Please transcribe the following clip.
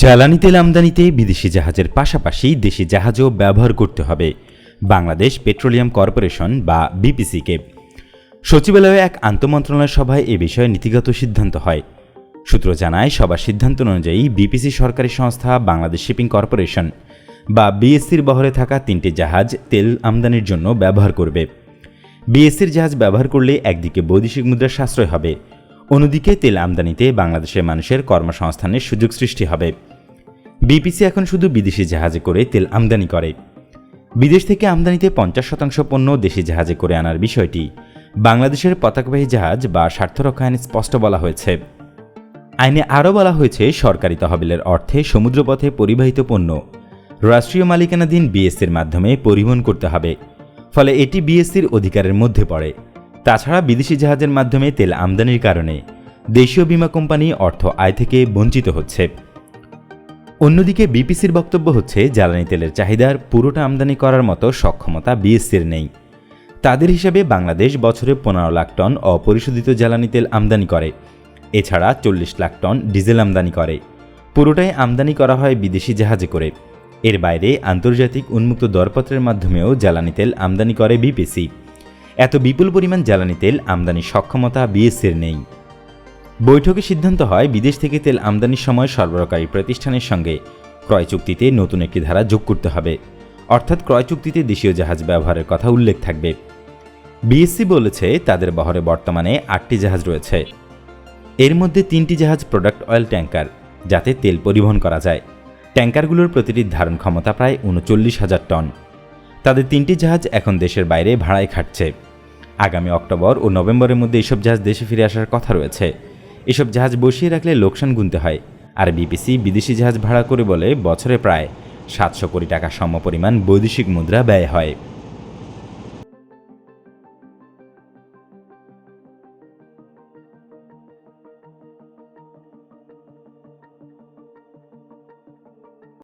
জ্বালানি তেল আমদানিতে বিদেশি জাহাজের পাশাপাশি দেশি জাহাজও ব্যবহার করতে হবে, বাংলাদেশ পেট্রোলিয়াম কর্পোরেশন বা বিপিসিকে। সচিবালয়ে এক আন্তমন্ত্রণালয় সভায় এ বিষয়ে নীতিগত সিদ্ধান্ত হয়। সূত্র জানায়, সবার সিদ্ধান্ত অনুযায়ী বিপিসি সরকারি সংস্থা বাংলাদেশ শিপিং কর্পোরেশন বা বিএসসির বহরে থাকা তিনটি জাহাজ তেল আমদানির জন্য ব্যবহার করবে। বিএসসির জাহাজ ব্যবহার করলে একদিকে বৈদেশিক মুদ্রার সাশ্রয় হবে অন্যদিকে তেল আমদানিতে বাংলাদেশের মানুষের কর্মসংস্থানের সুযোগ সৃষ্টি হবে। বিপিসি এখন শুধু বিদেশি জাহাজে করে তেল আমদানি করে। বিদেশ থেকে আমদানিতে পঞ্চাশ শতাংশ পণ্য দেশি জাহাজে করে আনার বিষয়টি বাংলাদেশের পতাকাবাহী জাহাজ বা স্বার্থরক্ষা আইনে স্পষ্ট বলা হয়েছে। আইনে আরও বলা হয়েছে, সরকারি তহবিলের অর্থে সমুদ্রপথে পরিবাহিত পণ্য রাষ্ট্রীয় মালিকানাধীন বিএসসির মাধ্যমে পরিবহন করতে হবে, ফলে এটি বিএসসির অধিকারের মধ্যে পড়ে। তাছাড়া বিদেশি জাহাজের মাধ্যমে তেল আমদানির কারণে দেশীয় বীমা কোম্পানি অর্থ আয় থেকে বঞ্চিত হচ্ছে। অন্যদিকে বিপিসির বক্তব্য হচ্ছে, জ্বালানি তেলের চাহিদার পুরোটা আমদানি করার মতো সক্ষমতা বিএসসির নেই। তাদের হিসাবে বাংলাদেশ বছরে পনেরো লাখ টন অপরিশোধিত জ্বালানি তেল আমদানি করে। এছাড়া চল্লিশ লাখ টন ডিজেল আমদানি করে। পুরোটাই আমদানি করা হয় বিদেশি জাহাজে করে। এর বাইরে আন্তর্জাতিক উন্মুক্ত দরপত্রের মাধ্যমেও জ্বালানি তেল আমদানি করে বিপিসি। এত বিপুল পরিমাণ জ্বালানি তেল আমদানির সক্ষমতা বিএসসির নেই। বৈঠকে সিদ্ধান্ত হয়, বিদেশ থেকে তেল আমদানির সময় সরবরাহকারী প্রতিষ্ঠানের সঙ্গে ক্রয় চুক্তিতে নতুন একটি ধারা যোগ করতে হবে। অর্থাৎ ক্রয় চুক্তিতে দেশীয় জাহাজ ব্যবহারের কথা উল্লেখ থাকবে। বিএসসি বলেছে, তাদের বহরে বর্তমানে আটটি জাহাজ রয়েছে। এর মধ্যে তিনটি জাহাজ প্রোডাক্ট অয়েল ট্যাঙ্কার, যাতে তেল পরিবহন করা যায়। ট্যাঙ্কারগুলোর প্রতিটির ধারণ ক্ষমতা প্রায় উনচল্লিশ হাজার টন। তাদের তিনটি জাহাজ এখন দেশের বাইরে ভাড়ায় খাটছে। আগামী অক্টোবর ও নভেম্বরের মধ্যে এসব জাহাজ দেশে ফিরে আসার কথা রয়েছে। এসব জাহাজ বসিয়ে রাখলে লোকসান গুনতে হয়। আর বিপিসি বিদেশি জাহাজ ভাড়া করে বলে বছরে প্রায় সাতশো কোটি টাকা সমপরিমাণ বৈদেশিক মুদ্রা ব্যয় হয়।